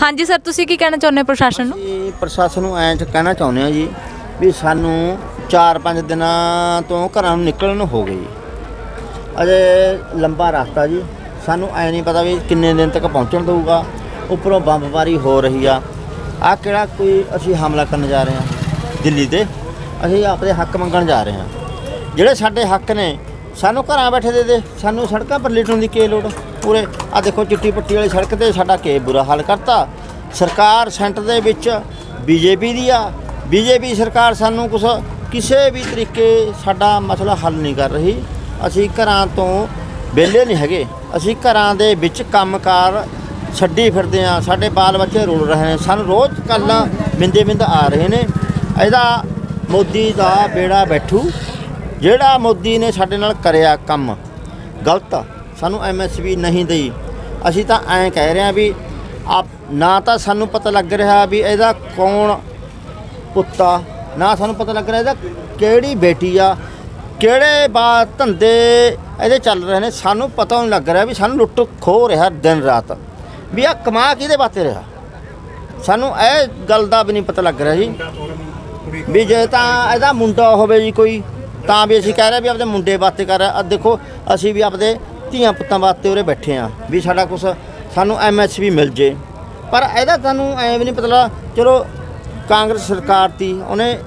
ਹਾਂਜੀ ਸਰ, ਤੁਸੀਂ ਕੀ ਕਹਿਣਾ ਚਾਹੁੰਦੇ ਹੋ ਪ੍ਰਸ਼ਾਸਨ ਨੂੰ? ਅਸੀਂ ਪ੍ਰਸ਼ਾਸਨ ਨੂੰ ਐਂ ਚ ਕਹਿਣਾ ਚਾਹੁੰਦੇ ਹਾਂ ਜੀ ਵੀ ਸਾਨੂੰ 4-5 ਦਿਨਾਂ ਤੋਂ ਘਰਾਂ ਨੂੰ ਨਿਕਲਣ ਨੂੰ ਹੋ ਗਈ ਅਜੇ ਲੰਬਾ ਰਸਤਾ ਜੀ। ਸਾਨੂੰ ਐ ਨਹੀਂ ਪਤਾ ਵੀ ਕਿੰਨੇ ਦਿਨ ਤੱਕ ਪਹੁੰਚਣ ਦਊਗਾ। ਉੱਪਰੋਂ ਬੰਬਬਾਰੀ ਹੋ ਰਹੀ ਆ। ਆ ਕਿਹੜਾ ਕੋਈ ਅਸੀਂ ਹਮਲਾ ਕਰਨ ਜਾ ਰਹੇ ਹਾਂ? ਦਿੱਲੀ ਤੇ ਅਸੀਂ ਆਪਣੇ ਹੱਕ ਮੰਗਣ ਜਾ ਰਹੇ ਹਾਂ। ਜਿਹੜੇ ਸਾਡੇ ਹੱਕ ਨੇ ਸਾਨੂੰ ਘਰਾਂ ਬੈਠੇ ਦੇ ਦੇ, ਸਾਨੂੰ ਸੜਕਾਂ ਪਰ ਲਿਟਣ ਦੀ ਕੀ ਲੋੜ? ਪੂਰੇ ਆ ਦੇਖੋ ਚਿੱਟੀ ਪੱਟੀ ਵਾਲੀ ਸੜਕ ਤੇ ਸਾਡਾ ਕੇ ਬੁਰਾ ਹਾਲ ਕਰਤਾ? ਸਰਕਾਰ ਸੈਂਟਰ ਦੇ ਵਿੱਚ ਬੀਜੇਪੀ ਦੀ ਆ। ਬੀਜੇਪੀ ਸਰਕਾਰ ਸਾਨੂੰ ਕੁਛ ਕਿਸੇ ਵੀ ਤਰੀਕੇ ਸਾਡਾ ਮਸਲਾ ਹੱਲ ਨਹੀਂ ਕਰ ਰਹੀ। ਅਸੀਂ ਘਰਾਂ ਤੋਂ ਵਿਹਲੇ ਨਹੀਂ ਹੈਗੇ। ਅਸੀਂ ਘਰਾਂ ਦੇ ਵਿੱਚ ਕੰਮਕਾਰ ਛੱਡੀ ਫਿਰਦੇ ਆ ਸਾਡੇ ਬਾਲ ਬੱਚੇ ਰੁਲ ਰਹੇ ਨੇ। ਸਾਨੂੰ ਰੋਜ਼ ਕੱਲਾ ਮਿੰਦੇ ਬਿੰਦ ਆ ਰਹੇ ਨੇ। ਇਹਦਾ ਮੋਦੀ ਦਾ ਬੇੜਾ ਬੈਠੂ। ਜਿਹੜਾ ਮੋਦੀ ਨੇ ਸਾਡੇ ਨਾਲ ਕਰਿਆ ਕੰਮ, ਗਲਤ ਆ। ਸਾਨੂੰ ਐਮਐਸਪੀ ਨਹੀਂ ਦਈ। ਅਸੀਂ ਤਾਂ ਐਂ ਕਹਿ ਰਹੇ ਆ ਵੀ ਆਪ, ਨਾ ਤਾਂ ਸਾਨੂੰ ਪਤਾ ਲੱਗ ਰਿਹਾ ਵੀ ਇਹਦਾ ਕੌਣ ਪੁੱਤਾ, ਨਾ ਸਾਨੂੰ ਪਤਾ ਲੱਗ ਰਿਹਾ ਇਹਦਾ ਕਿਹੜੀ ਬੇਟੀ ਆ, ਕਿਹੜੇ ਬਾ ਧੰਦੇ ਇਹਦੇ ਚੱਲ ਰਹੇ ਨੇ, ਸਾਨੂੰ ਪਤਾ ਨਹੀਂ ਲੱਗ ਰਿਹਾ ਵੀ ਸਾਨੂੰ ਲੁੱਟ ਖੋ ਰਿਹਾ ਦਿਨ ਰਾਤ। ਵੀ ਆ ਕਮਾ ਕਿਹਦੇ ਵਾਸਤੇ ਰਿਹਾ? ਸਾਨੂੰ ਇਹ ਗੱਲ ਦਾ ਵੀ ਨਹੀਂ ਪਤਾ ਲੱਗ ਰਿਹਾ ਜੀ। ਵੀ ਜੇ ਤਾਂ ਇਹਦਾ ਮੁੰਡਾ ਹੋਵੇ ਜੀ ਕੋਈ ਤਾਂ ਵੀ ਅਸੀਂ ਕਹਿ ਰਹੇ ਵੀ ਆਪਦੇ ਮੁੰਡੇ ਵਾਸਤੇ ਕਰ ਰਿਹਾ ਦੇਖੋ, ਅਸੀਂ ਵੀ ਆਪਦੇ ਧੀਆਂ ਪੁੱਤਾਂ ਵਾਸਤੇ ਉਰੇ ਬੈਠੇ ਆ ਵੀ ਸਾਡਾ ਕੁਝ ਸਾਨੂੰ ਐਮਐਸਪੀ ਮਿਲ ਜੇ। ਪਰ ਇਹਦਾ ਤੁਹਾਨੂੰ ਐਂ ਵੀ ਨਹੀਂ ਪਤਾ ਚਲੋ ਕਾਂਗਰਸ ਸਰਕਾਰ ਤੀ, ਉਹਨੇ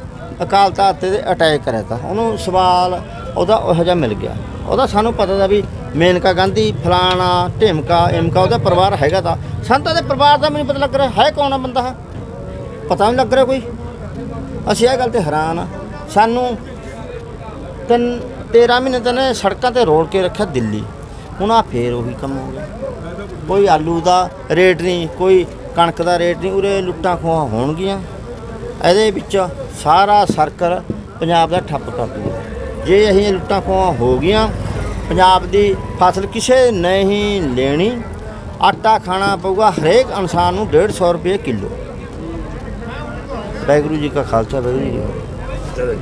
ਅਕਾਲ ਤਖਤ ਤੇ ਅਟੈਕ ਕਰਿਆ ਤਾ। ਉਹਨੂੰ ਸਵਾਲ ਉਹਦਾ ਉਹੋ ਜਿਹਾ ਮਿਲ ਗਿਆ। ਉਹਦਾ ਸਾਨੂੰ ਪਤਾ ਦਾ ਵੀ ਮੇਨਕਾ ਗਾਂਧੀ, ਫਲਾਣਾ, ਢਿਮਕਾ ਇਮਕਾ ਉਹਦਾ ਪਰਿਵਾਰ ਹੈਗਾ ਤਾਂ। ਸੰਤਾਂ ਦੇ ਪਰਿਵਾਰ ਦਾ ਵੀ ਨਹੀਂ ਪਤਾ ਲੱਗ ਰਿਹਾ, ਹੈ ਕੌਣ ਆ ਬੰਦਾ? ਹੈ ਪਤਾ ਨਹੀਂ ਲੱਗ ਰਿਹਾ ਕੋਈ। ਅਸੀਂ ਇਹ ਗੱਲ ਤੇ ਹੈਰਾਨ ਆ। ਸਾਨੂੰ ਤਿੰਨ 13 ਮਹੀਨੇ ਤਾਂ ਨੇ ਸੜਕਾਂ ਤੇ ਰੋਲ ਕੇ ਰੱਖਿਆ ਦਿੱਲੀ। ਹੁਣ ਆ ਫੇਰ ਉਹੀ ਕੰਮ ਹੋ ਗਿਆ। ਕੋਈ ਆਲੂ ਦਾ ਰੇਟ ਨਹੀਂ, ਕੋਈ ਕਣਕ ਦਾ ਰੇਟ ਨਹੀਂ, ਉਰੇ ਲੁੱਟਾਂ ਖੋਹਾਂ ਹੋਣਗੀਆਂ। ਇਹਦੇ ਵਿੱਚ ਸਾਰਾ ਸਰਕਲ ਪੰਜਾਬ ਦਾ ਠੱਪ ਕਰ ਦੂਗਾ। ਜੇ ਅਸੀਂ ਲੁੱਟਾਂ ਖੋਹਾਂ ਹੋ ਗਈਆਂ, ਪੰਜਾਬ ਦੀ ਫਸਲ ਕਿਸੇ ਨਹੀਂ ਲੈਣੀ। ਆਟਾ ਖਾਣਾ ਪਊਗਾ ਹਰੇਕ ਇਨਸਾਨ ਨੂੰ 150 ਰੁਪਏ ਕਿਲੋ। ਵਾਹਿਗੁਰੂ ਜੀ ਕਾ ਖਾਲਸਾ, ਵਾਹਿਗੁਰੂ ਜੀ